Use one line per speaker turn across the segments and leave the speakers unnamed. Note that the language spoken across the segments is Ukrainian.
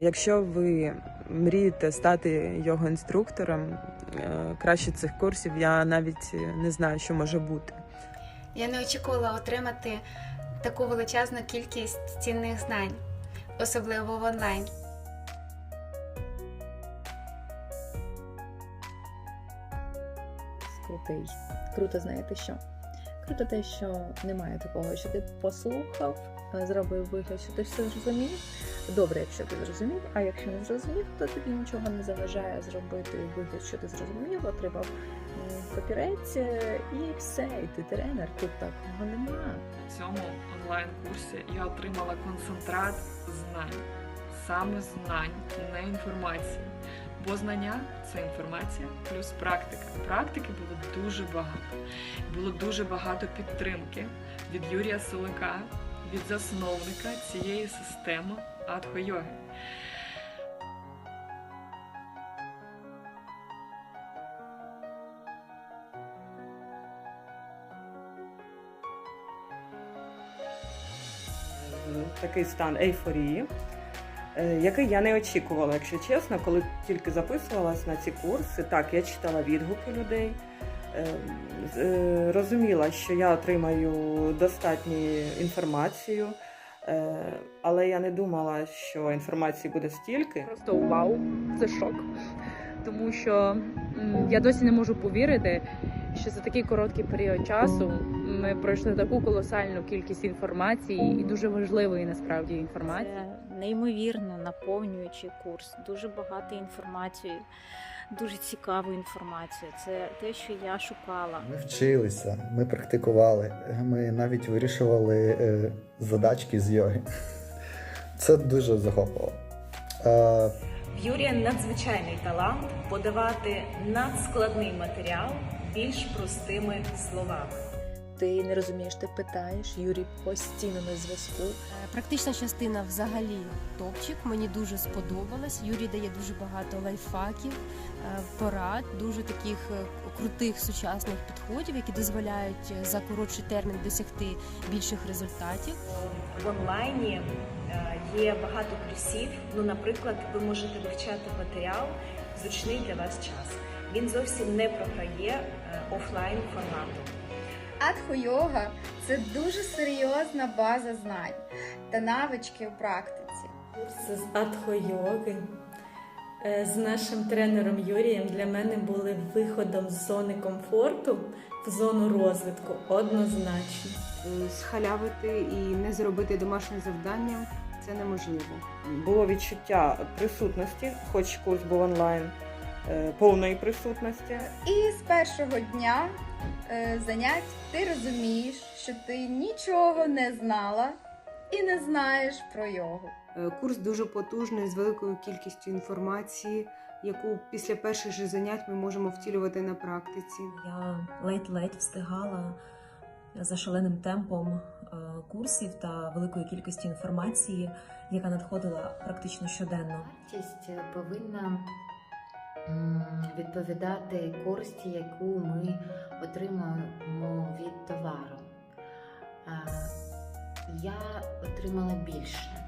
Якщо ви мрієте стати йога-інструктором, е, краще цих курсів я навіть не знаю, що може бути.
Я не очікувала отримати таку величезну кількість цінних знань, особливо в онлайн.
крутий. Круто, знаєте що? Круто те, що немає такого, що ти послухав, зробив вигляд, що ти все зрозумів. Добре, якщо ти зрозумів, а якщо не зрозумів, то тобі нічого не заважає зробити вигляд, що ти зрозумів, отримав папірець е, і все, і ти тренер. Тут такого нема.
В цьому онлайн-курсі я отримала концентрат знань, саме знань, не інформації. Бо знання це інформація плюс практика. Практики було дуже багато. Було дуже багато підтримки від Юрія Солика, від засновника цієї системи Адхо-йоги.
такий стан ейфорії, е, який я не очікувала, якщо чесно, коли тільки записувалась на ці курси. Так, я читала відгуки людей, розуміла, що я отримаю достатню інформацію, е, але я не думала, що інформації буде стільки.
Просто вау, це шок. Тому що я досі не можу повірити, що за такий короткий період часу ми пройшли таку колосальну кількість інформації і дуже важливої насправді інформації.
Це неймовірно наповнюючий курс, дуже багато інформації, дуже цікаву інформацію. Це те, що я шукала.
Ми вчилися, ми практикували, ми навіть вирішували е, задачки з йоги. Це дуже захоплювало. Е,
Юрія надзвичайний талант подавати надскладний матеріал більш простими словами.
Ти не розумієш, ти питаєш, Юрій постійно на зв'язку.
Е, Практична частина взагалі топчик. Мені дуже сподобалась. Юрій дає дуже багато лайфхаків, е, порад, дуже таких е, крутих сучасних підходів, які дозволяють за коротший термін досягти більших результатів.
В онлайні є багато плюсів. Ну, наприклад, ви можете вивчати матеріал в зручний для вас час. Він зовсім не програє офлайн формату.
Адхо-йога – це дуже серйозна база знань та навички у практиці.
Курси з адхо-йоги е, з нашим тренером Юрієм для мене були виходом з зони комфорту в зону розвитку однозначно.
Схалявити і не зробити домашнє завдання це неможливо.
Було відчуття присутності, хоч курс був онлайн, е, повної присутності.
І з першого дня занять ти розумієш, що ти нічого не знала і не знаєш про йогу.
Е, Курс дуже потужний з великою кількістю інформації, яку після перших же занять ми можемо втілювати на практиці.
Я ледь-ледь встигала за шаленим темпом е, курсів та великої кількості інформації, яка надходила практично щоденно.
Вартість повинна відповідати користі, яку ми отримуємо від товару. Я отримала більше.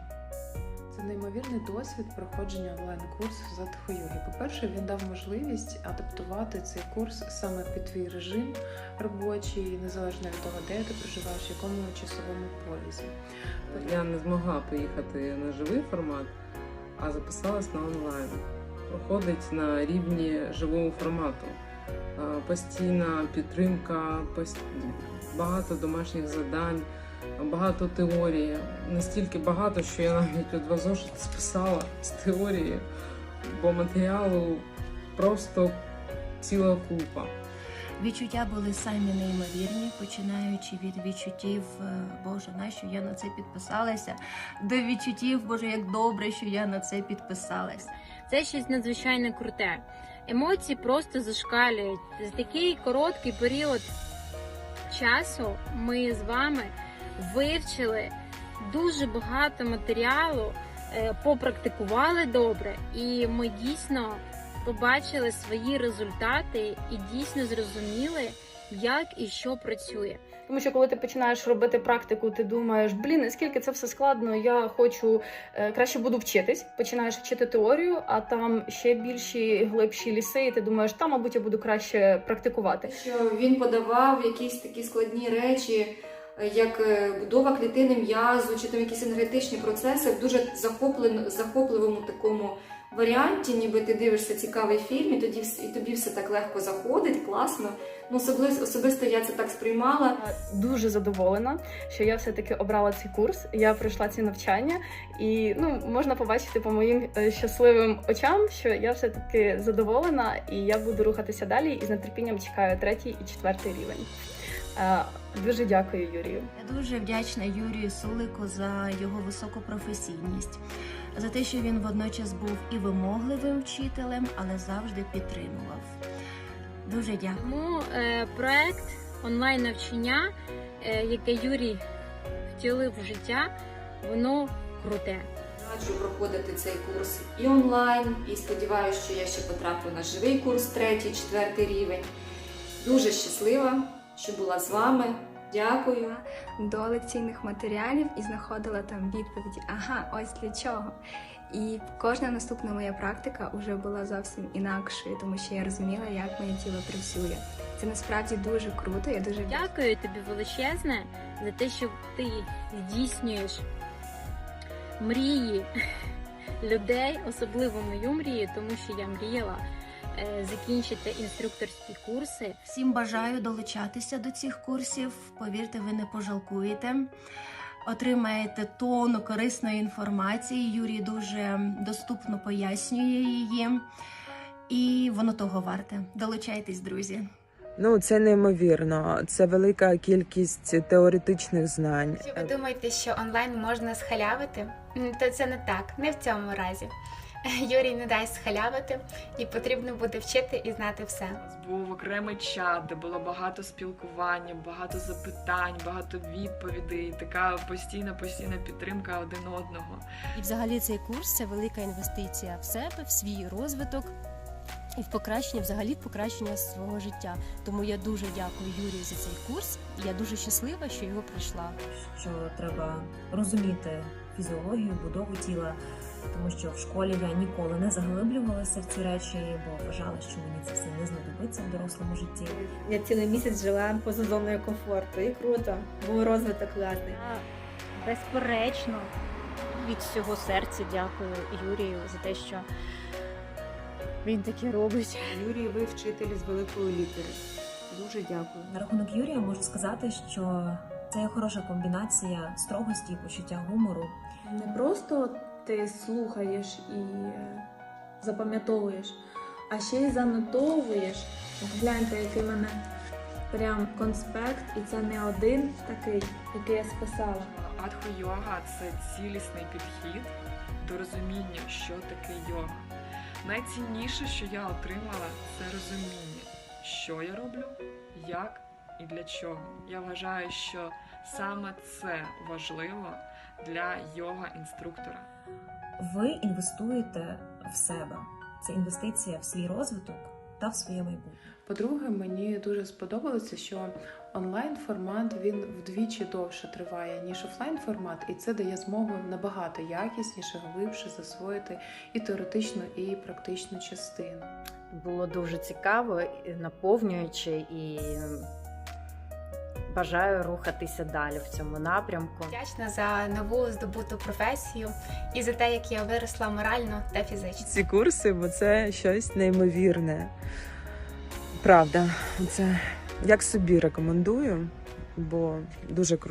Це неймовірний досвід проходження онлайн-курсу з Адхо-йоги. По-перше, він дав можливість адаптувати цей курс саме під твій режим робочий, незалежно від того, де ти проживаєш, в якому часовому поясі.
Я не змогла поїхати на живий формат, а записалась на онлайн. Проходить на рівні живого формату. Е, Постійна підтримка, багато домашніх завдань, багато теорії. Настільки багато, що я навіть у два зошити списала з теорії, бо матеріалу просто ціла купа.
Відчуття були самі неймовірні, починаючи від відчуттів, е, Боже, нащо я на це підписалася, до відчуттів, Боже, як добре, що я на це підписалась.
Це щось надзвичайно круте. Емоції просто зашкалюють. За такий короткий період часу ми з вами вивчили дуже багато матеріалу, е, попрактикували добре, і ми дійсно побачили свої результати і дійсно зрозуміли, як і що працює.
Тому що коли ти починаєш робити практику, ти думаєш, блін, наскільки це все складно, я хочу е, краще буду вчитись. Починаєш вчити теорію, а там ще більші глибші ліси, і ти думаєш, там, мабуть, я буду краще практикувати.
що він подавав якісь такі складні речі, як е, будова клітини м'язу, чи там якісь енергетичні процеси в дуже захоплен- захопливому такому варіанті, ніби ти дивишся цікавий фільм, і тоді і тобі все так легко заходить, класно. Ну, особливо, особисто я це так сприймала.
Дуже задоволена, що я все-таки обрала цей курс. Я пройшла ці навчання, і ну можна побачити по моїм е, щасливим очам, що я все-таки задоволена, і я буду рухатися далі. І з нетерпінням чекаю третій і четвертий рівень. Е, Дуже дякую, Юрію.
Я дуже вдячна Юрію Сулику за його високу професійність, за те, що він водночас був і вимогливим вчителем, але завжди підтримував. Дуже дякую.
Е, проект онлайн навчання, е, яке Юрій втілив в життя, воно круте.
Раджу проходити цей курс і онлайн, і сподіваюся, що я ще потраплю на живий курс, третій, четвертий рівень. Дуже щаслива, що була з вами. Дякую.
до лекційних матеріалів і знаходила там відповіді, ага, ось для чого. І кожна наступна моя практика вже була зовсім інакшою, тому що я розуміла, як моє тіло працює. Це насправді дуже круто. Я дуже
Дякую тобі величезне за те, що ти здійснюєш мрії людей, особливо мою мрію, тому що я мріяла закінчити інструкторські курси.
Всім бажаю долучатися до цих курсів. Повірте, ви не пожалкуєте. Отримаєте тонну корисної інформації. Юрій дуже доступно пояснює її, і воно того варте. Долучайтесь, друзі.
Ну, це неймовірно. Це велика кількість теоретичних знань.
Якщо ви думаєте, що онлайн можна схалявити, то це не так, не в цьому разі. Юрій не дасть схалявити, і потрібно буде вчити і знати все.
був окремий чат, де було багато спілкування, багато запитань, багато відповідей, така постійна постійна підтримка один одного.
І взагалі цей курс це велика інвестиція в себе, в свій розвиток і в покращення, взагалі в покращення свого життя. Тому я дуже дякую Юрію за цей курс. Я дуже щаслива, що його пройшла.
що треба розуміти фізіологію, будову тіла, тому що в школі я ніколи не заглиблювалася в ці речі, бо вважала, що мені це все не знадобиться в дорослому житті.
Я цілий місяць жила поза зоною комфорту. І круто, був розвиток класний.
Безперечно, від всього серця дякую Юрію за те, що він таке робить.
Юрій, ви вчитель з великої літери. Дуже дякую.
На рахунок Юрія можу сказати, що це є хороша комбінація строгості і почуття гумору.
Не просто ти слухаєш і е, запам'ятовуєш, а ще й занотовуєш. От Гляньте, який в мене прям конспект, і це не один такий, який я списала.
Адхо-йога це цілісний підхід до розуміння, що таке йога. Найцінніше, що я отримала, це розуміння, що я роблю, як і для чого. Я вважаю, що саме це важливо для йога-інструктора.
Ви інвестуєте в себе. Це інвестиція в свій розвиток та в своє майбутнє.
По-друге, мені дуже сподобалося, що онлайн формат він вдвічі довше триває, ніж офлайн формат, і це дає змогу набагато якісніше, глибше засвоїти і теоретичну, і практичну частину.
Було дуже цікаво, наповнююче і бажаю рухатися далі в цьому напрямку.
Вдячна за нову здобуту професію і за те, як я виросла морально та фізично.
Ці курси, бо це щось неймовірне. Правда, це як собі рекомендую, бо дуже круто.